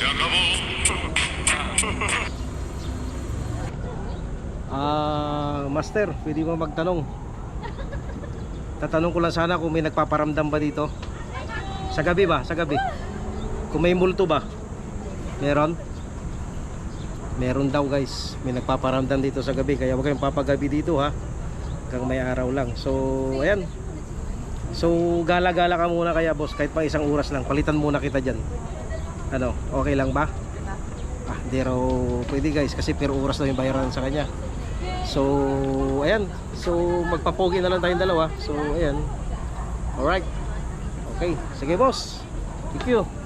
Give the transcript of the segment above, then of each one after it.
Se acabó. Ah, master, pwede mo magtanong. Tatanong ko lang sana kung may nagpaparamdam ba dito. Sa gabi ba? Sa gabi. Kung may multo ba? Meron? Meron daw guys. May nagpaparamdam dito sa gabi. Kaya huwag kayong papagabi dito ha. Hanggang may araw lang. So, ayan. So, gala-gala ka muna kaya boss. Kahit pa isang oras lang. Palitan muna kita dyan. Ano? Okay lang ba? Ah, di raw pwede guys. Kasi per oras daw yung bayaran sa kanya. So, ayan. So, magpapogi na lang tayong dalawa. So, ayan. Alright. Okay. Sige, boss. Thank you.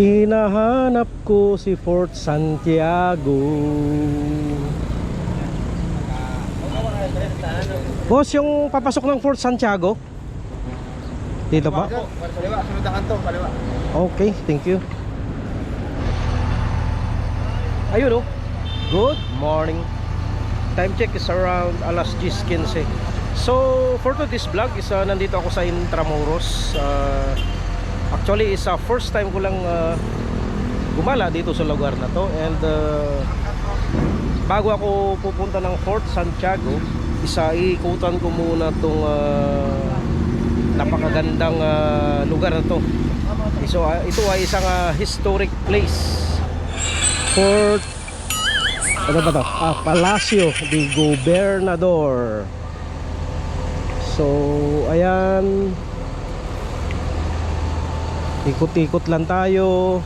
Hinahanap ko si Fort Santiago. Boss, yung papasok ng Fort Santiago? Dito pa? Sunod kanto. Okay, thank you. Ayun oh. Good morning. Time check is around alas 10.15. So, for today's vlog is uh, nandito ako sa Intramuros. Uh, actually, is uh, first time ko lang uh, gumala dito sa lugar na to. And uh, bago ako pupunta ng Fort Santiago, isa iikutan ko muna tong uh, napakagandang lugar na to. So ito ay isang historic place. Fort ano ba to? Ah, Palacio de Gobernador. So, ayan. Ikot-ikot lang tayo.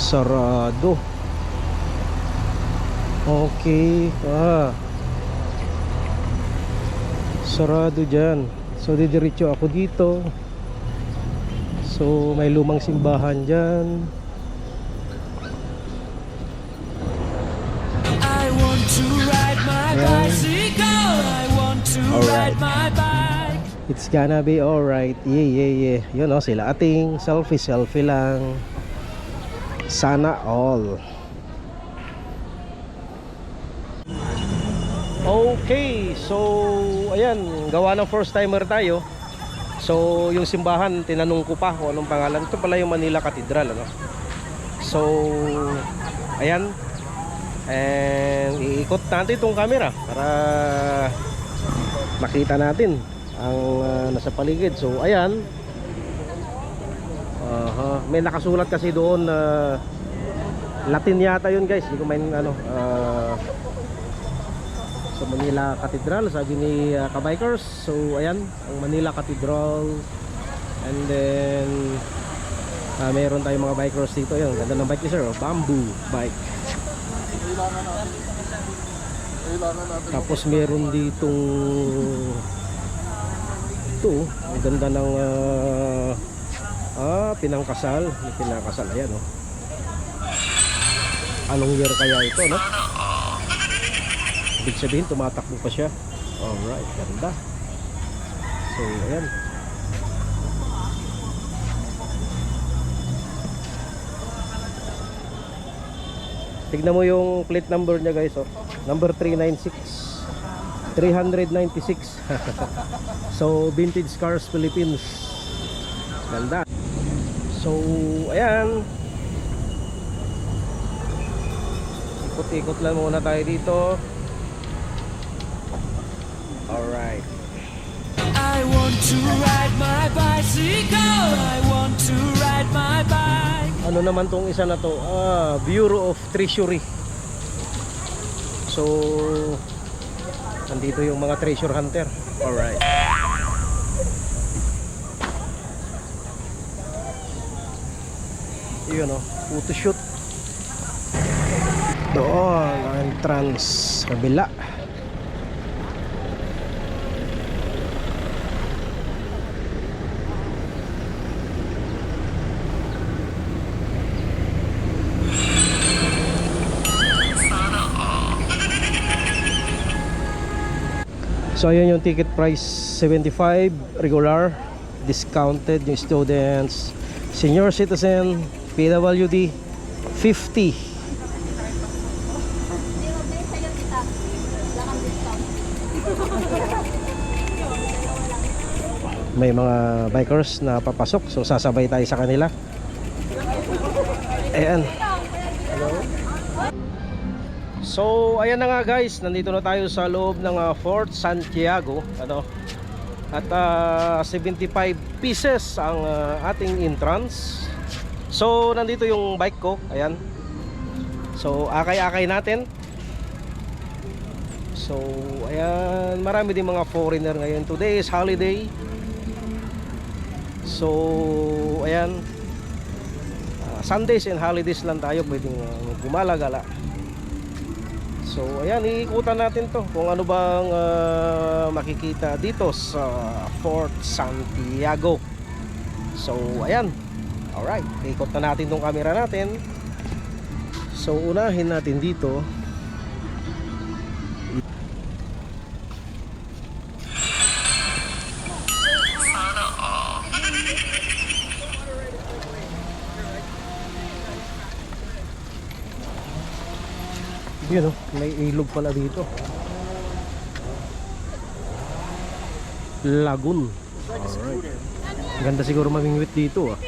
Sarado. Okay. Ah. Sarado dyan. So, didiretso ako dito. So, may lumang simbahan dyan. I want to ride my bicycle. It's gonna be alright. Yeah, yeah, yeah. Yun oh, sila ating selfie, selfie lang. Sana all. Okay, so ayan, gawa ng first timer tayo. So yung simbahan, tinanong ko pa kung anong pangalan. Ito pala yung Manila Cathedral, ano? So, ayan. And iikot natin itong camera para makita natin ang ah, nasa paligid. So, ayan. Aha. May nakasulat kasi doon na Latin yata yun guys. Hindi ko main ano. ah, sa Manila Cathedral, sabi ni ah, kabikers. So, ayan. Ang Manila Cathedral. And then, ah, mayroon tayong mga bikers dito. Ayan, ganda ng bike ni sir. oh. Bamboo bike. Tapos meron ditong ito, ang ganda ng ah, ah, pinangkasal, may pinangkasal ayan oh. Anong year kaya ito, no? Ibig sabihin tumatakbo pa siya. Alright, ganda. So, ayan. Tignan mo yung plate number niya guys oh. Number 396 396 So vintage cars Philippines. Ganda. So ayan. Ikot-ikot lang muna tayo dito. Alright. I want to ride my bicycle. I want to ride my bike. Ano naman tong isa na to? Ah, Bureau of Treasury. So Nandito yung mga treasure hunter. Alright. Yun o, photo shoot. Doon, ang entrance. Kabila So ayan yung ticket price 75 regular discounted yung students, senior citizen, PWD 50. May mga bikers na papasok so sasabay tayo sa kanila. Ayan. So, ayan na nga guys, nandito na tayo sa loob ng ah, Fort Santiago, ano? At ah, 75 pieces ang ah, ating entrance. So, nandito yung bike ko, ayan. So, akay-akay natin. So, ayan, marami din mga foreigner ngayon. Today is holiday. So, ayan. Ah, Sundays and holidays lang tayo pwedeng uh. So, ayan, iikutan natin to kung ano bang ah, makikita dito sa Fort Santiago. So, ayan. Alright, ikot na natin tong camera natin. So, unahin natin dito. Yun oh, may ilog pala dito. Lagoon. Alright. Ganda siguro mamingwit dito ah.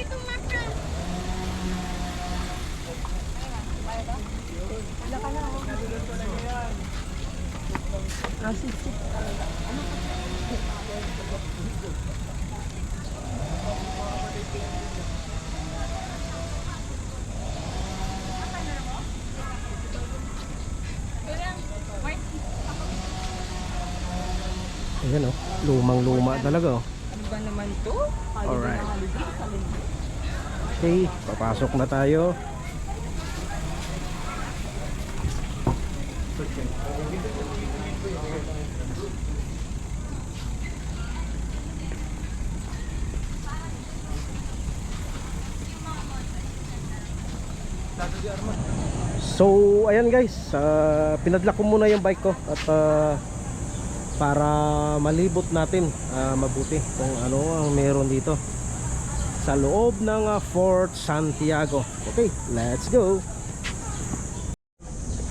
Ayan oh, lumang luma talaga oh. Ano ba naman to? Alright. Okay, papasok na tayo. So, ayan guys, uh, pinadlock ko muna yung bike ko at ah, para malibot natin ah, mabuti kung ano ang meron dito sa loob ng ah, Fort Santiago. Okay, let's go.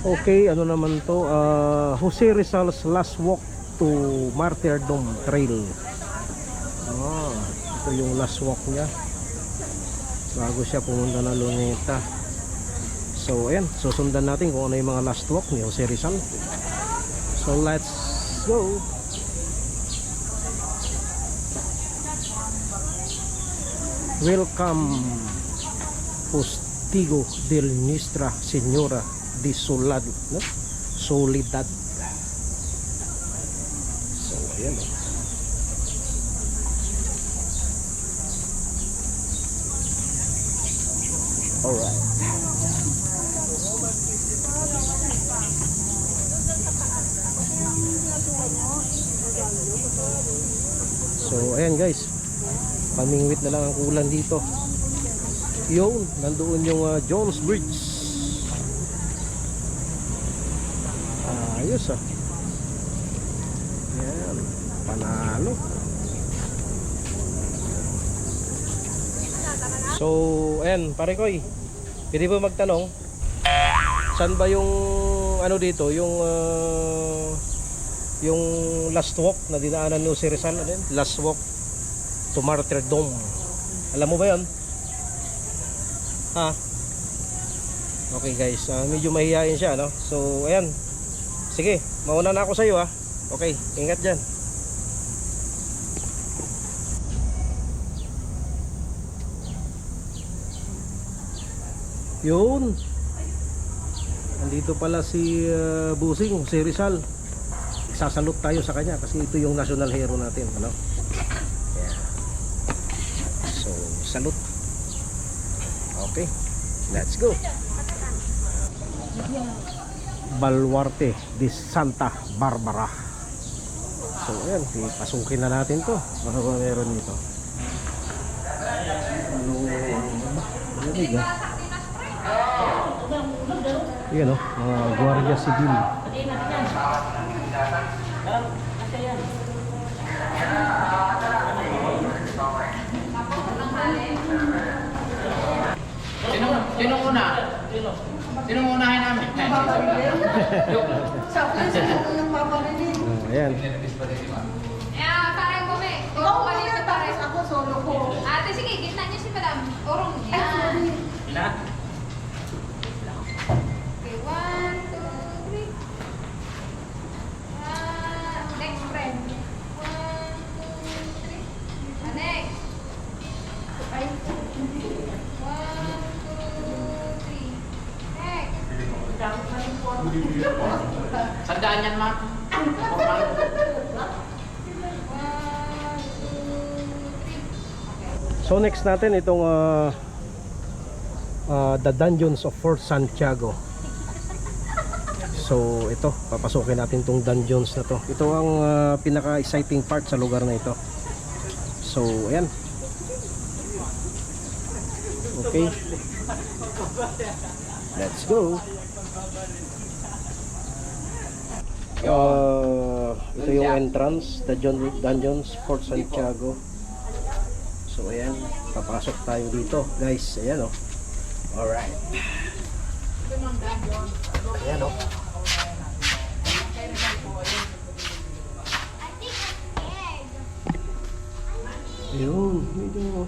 Okay, ano naman to? ah, Jose Rizal's last walk to Martyrdom Trail. Ah, ito yung last walk niya bago siya pumunta ng Luneta. So, ayan, susundan natin kung ano yung mga last walk ni Jose Rizal. So, let's go. Welcome Postigo del Nuestra Señora de Solad, no? Solidad. So, ayan o. Alright. So, ayan guys. Pamingwit na lang ang kulan dito. Yun, nandoon yung ah, Jones Bridge. Ayos ah. Yan, panalo. So, ayan, pare koy. Pwede ba magtanong? Saan ba yung ano dito, yung ah, yung last walk na dinaanan ni si Rizal, ano yun? Last walk to Martyrdom. Alam mo ba 'yon? Ha? Okay guys, ah, medyo mahihain siya no. So ayan. Sige, mauna na ako sa iyo ha. Okay, ingat diyan. Yun. Nandito pala si ah, Busing, si Rizal. Sasalute tayo sa kanya kasi ito yung national hero natin, ano? Yeah. So, salute. Okay. Let's go. Baluarte de Santa Barbara. So, ayan, pasukin na natin to. Ano ba meron dito? Ano, ah. Yan o, mga Guardia Civil. Sino mo unahin namin? Sa akin, sino ko yung paparinig? Ah, ayan. Eh, parang bumi. Ikaw ko mali na ka tapos pare. ako solo ko. Ate, sige, gitna niyo si Madam. Orong Ay, niya. sorry. Okay, Sandaan yan. Okay. So next natin itong ah, ah, The Dungeons of Fort Santiago. So ito, papasukin natin tong dungeons na to. Ito ang ah, pinaka-exciting part sa lugar na ito. So ayan. Okay. Let's go. Uh, ito yung entrance, the Dun- Dungeons Fort Santiago. So ayan, papasok tayo dito, guys. Ayan oh. Alright. Ayan oh. Ayun, medyo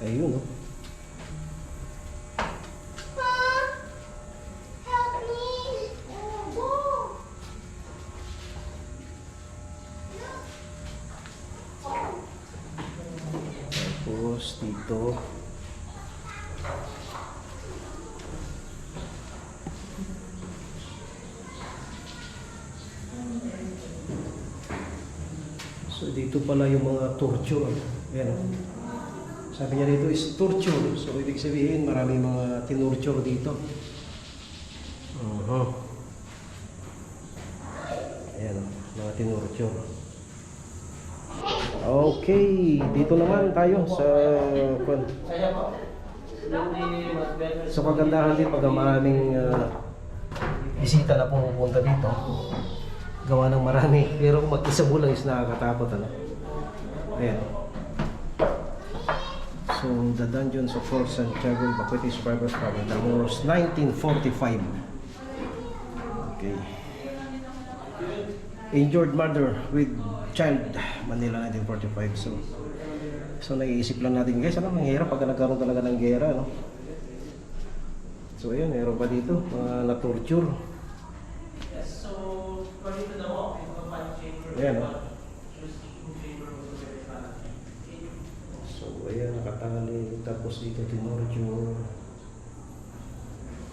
Ayun oh. Tapos dito So dito pala yung mga torture. Ayan. Sabi niya dito is torture. So ibig sabihin maraming mga tinorture dito. Uh-huh. Ayan, oh, mga tinorture. Okay, dito naman tayo sa kwan. So kagandahan din pag maraming ah, bisita na pumupunta dito. Gawa ng marami. Pero kung mag-isa mo lang is nakakatakot ano. Ayan. So, The Dungeons of Fort Santiago, Bacuete Survivors Program, Damoros, 1945. Okay. Injured mother with child, Manila 1945. So, so naiisip lang natin guys, ano mangyayari pag nagkaroon talaga ng gera, no? So, ayun, meron pa dito, mga na-torture. Ayan, oh. So, ayan, nakatali. Tapos dito, tinorture.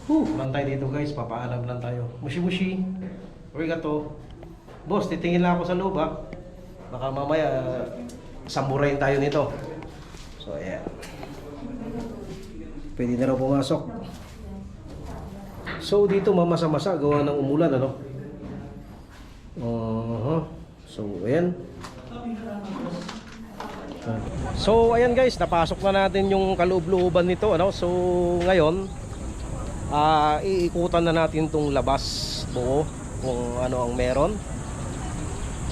Whew, lang tayo dito guys, papaalam lang tayo. Mushi mushi. Arigato. Boss, titingin lang ako sa loob ha. Baka mamaya, uh, samurayin tayo nito. So, ayan. Pwede na raw pumasok. So, dito mamasa-masa, gawa ng umulan, ano? Uh-huh. So, ayan. So, ayan guys, napasok na natin yung kaloob-looban nito, ano? So, ngayon, ah iikutan na natin tong labas buo kung ano ang meron.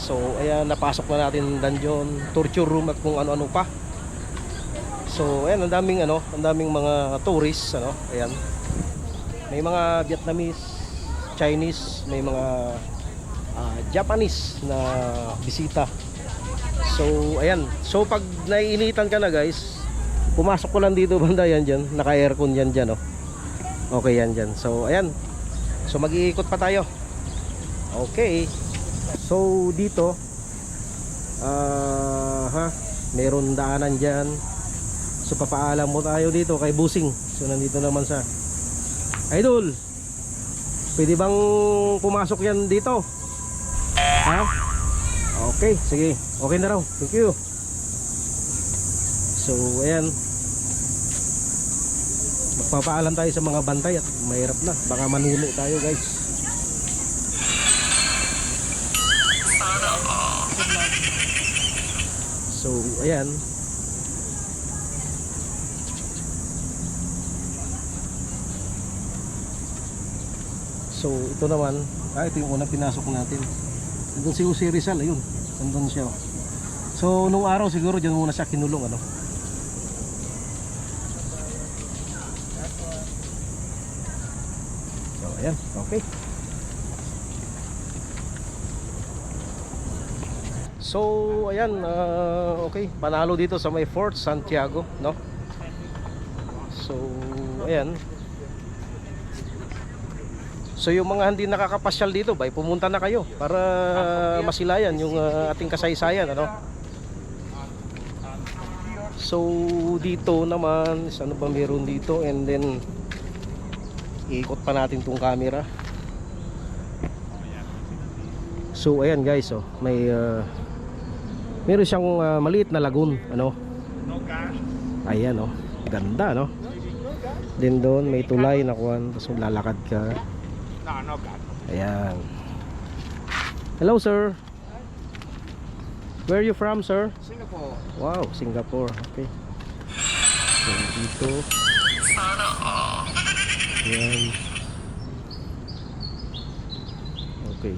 So, ayan, napasok na natin dungeon, torture room at kung ano-ano pa. So, ayan, ang daming ano, ang daming mga tourists, ano? Ayan. May mga Vietnamese, Chinese, may mga ah, Japanese na bisita. So, ayan. So, pag naiinitan ka na guys, pumasok ko lang dito banda yan dyan. Naka-aircon yan dyan, oh. Okay yan dyan. So, ayan. So, mag-iikot pa tayo. Okay. So, dito, ah, ha, meron daanan dyan. So, papaalam mo tayo dito kay Busing. So, nandito naman sa Idol. Pwede bang pumasok yan dito? Ha? Okay, sige. Okay na raw. Thank you. So, ayan. Magpapaalam tayo sa mga bantay at mahirap na. Baka manuno tayo, guys. ayan. So ito naman. Ah ito yung unang pinasok natin. Nandun si Jose Rizal ayun. Nandun siya. So nung araw siguro dyan muna siya kinulong ano? So ayan. Okay. So, ayan, ah, okay, panalo dito sa may Fort Santiago, no? So, ayan. So, yung mga hindi nakakapasyal dito, bay, pumunta na kayo para masilayan yung ah, ating kasaysayan, ano? So, dito naman, ano ba meron dito? And then, iikot pa natin tong camera. So, ayan guys, oh, may ah, meron siyang ah, maliit na lagoon, ano? Ayan, oh. Ganda, no? Then doon may tulay na kuwan, tapos lalakad ka. Ayan. Hello, sir. Where are you from, sir? Singapore. Wow, Singapore. Okay. So, dito. Ayan. Okay.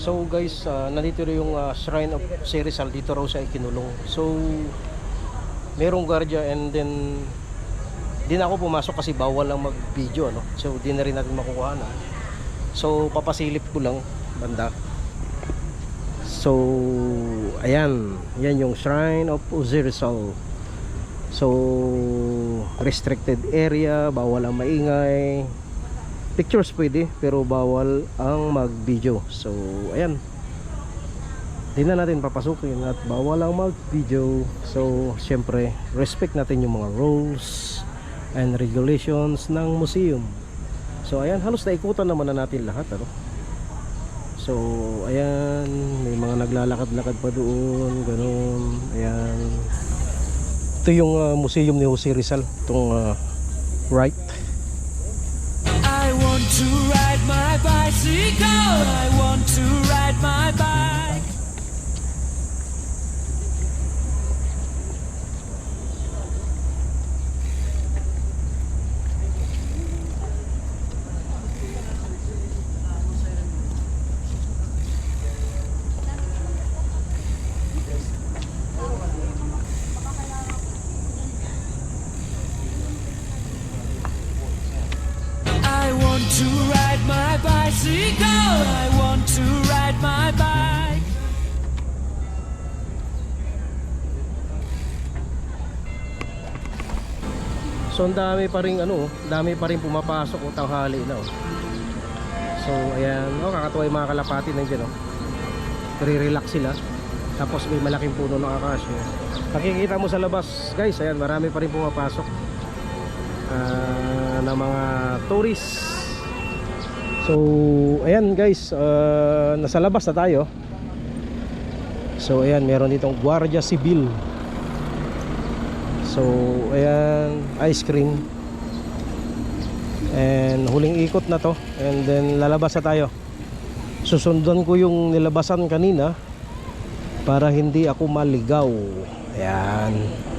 So guys, uh, nandito rin yung uh, Shrine of Si Rizal dito raw sa Ikinulong. So merong guardia and then di na ako pumasok kasi bawal lang mag-video ano. So di na rin natin makukuha na. So papasilip ko lang banda. So ayan, yan yung Shrine of Osirisal. So restricted area, bawal ang maingay. Pictures pwede pero bawal ang mag-video. So ayan. Di na natin papasukin at bawal ang mag-video. So syempre, respect natin yung mga rules and regulations ng museum. So ayan, halos naikutan naman na natin lahat ano. So ayan, may mga naglalakad-lakad pa doon, ganun. Ayan. Ito yung uh, museum ni Jose Rizal, itong uh, right. Bicycle. I want to ride my bike. I want to ride my bicycle. I want to ride my bike. So ang dami pa rin ano, dami pa rin pumapasok o tanghali na oh. So ayan, oh kakatuwa yung mga kalapati nandiyan oh. Re-relax sila. Tapos may malaking puno ng akasya. Nakikita mo sa labas, guys, ayan, marami pa rin pumapasok. Ah, na mga tourists. So, ayan guys, ah, nasa labas na tayo. So, ayan, meron ditong Guardia Civil. So, ayan, ice cream. And huling ikot na to. And then lalabas na tayo. Susundan ko yung nilabasan kanina para hindi ako maligaw. Ayan.